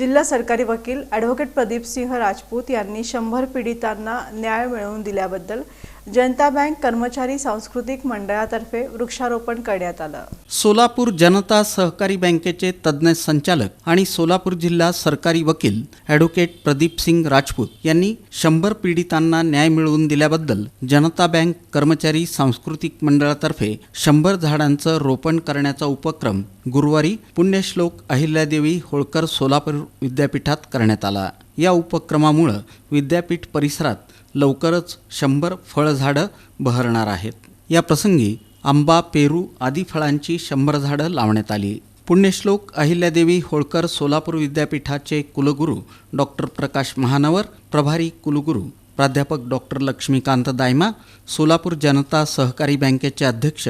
जिल्हा सरकारी वकील ॲडव्होकेट प्रदीप सिंह राजपूत यांनी शंभर पीडितांना न्याय मिळवून दिल्याबद्दल जनता बँक कर्मचारी सांस्कृतिक मंडळातर्फे वृक्षारोपण करण्यात आलं. सोलापूर जनता सहकारी बँकेचे तज्ज्ञ संचालक आणि सोलापूर जिल्हा सरकारी वकील ॲडव्होकेट प्रदीप सिंग राजपूत यांनी शंभर पीडितांना न्याय मिळवून दिल्याबद्दल जनता बँक कर्मचारी सांस्कृतिक मंडळातर्फे शंभर झाडांचं रोपण करण्याचा उपक्रम गुरुवारी पुण्यश्लोक अहिल्यादेवी होळकर सोलापूर विद्यापीठात करण्यात आला. या उपक्रमामुळं विद्यापीठ परिसरात लवकरच शंभर फळझाडं बहरणार आहेत. या प्रसंगी आंबा पेरू आदी फळांची शंभर झाडं लावण्यात आली. पुण्यश्लोक अहिल्यादेवी होळकर सोलापूर विद्यापीठाचे कुलगुरू डॉक्टर प्रकाश महानवर प्रभारी कुलगुरू प्राध्यापक डॉक्टर लक्ष्मीकांत दायमा सोलापूर जनता सहकारी बँकेचे अध्यक्ष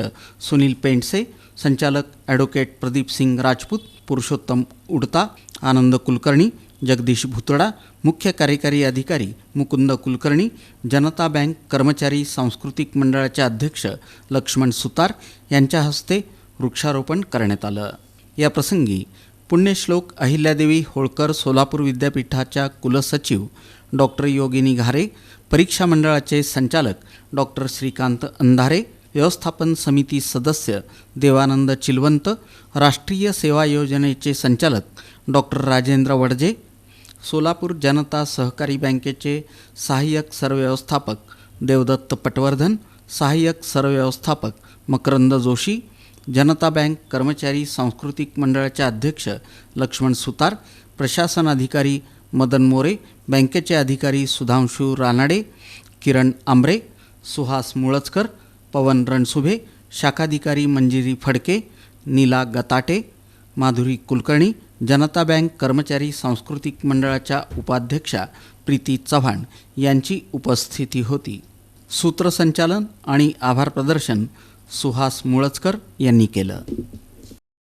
सुनील पेंडसे संचालक ॲडव्होकेट प्रदीप सिंग राजपूत पुरुषोत्तम उडता आनंद कुलकर्णी जगदीश भुतडा मुख्य कार्यकारी अधिकारी मुकुंद कुलकर्णी जनता बँक कर्मचारी सांस्कृतिक मंडळाचे अध्यक्ष लक्ष्मण सुतार यांच्या हस्ते वृक्षारोपण करण्यात आलं या प्रसंगी पुण्यश्लोक अहिल्यादेवी होळकर सोलापूर विद्यापीठाच्या कुलसचिव डॉक्टर योगिनी घारे परीक्षा मंडळाचे संचालक डॉक्टर श्रीकांत अंधारे व्यवस्थापन समिती सदस्य देवानंद चिलवंत राष्ट्रीय सेवा योजनेचे संचालक डॉक्टर राजेंद्र वडजे सोलापूर जनता सहकारी बँकेचे सहाय्यक सरव्यवस्थापक देवदत्त पटवर्धन सहाय्यक सरव्यवस्थापक मकरंद जोशी जनता बँक कर्मचारी सांस्कृतिक मंडळाचे अध्यक्ष लक्ष्मण सुतार प्रशासन अधिकारी मदन मोरे बँकेचे अधिकारी सुधांशू रानाडे किरण आंबरे सुहास मुळचकर पवन रणसुभे शाखाधिकारी मंजिरी फडके नीला गताटे माधुरी कुलकर्णी जनता बँक कर्मचारी सांस्कृतिक मंडळाच्या उपाध्यक्षा प्रीती चव्हाण यांची उपस्थिती होती. सूत्रसंचालन आणि आभार प्रदर्शन सुहास मुळचकर यांनी केलं.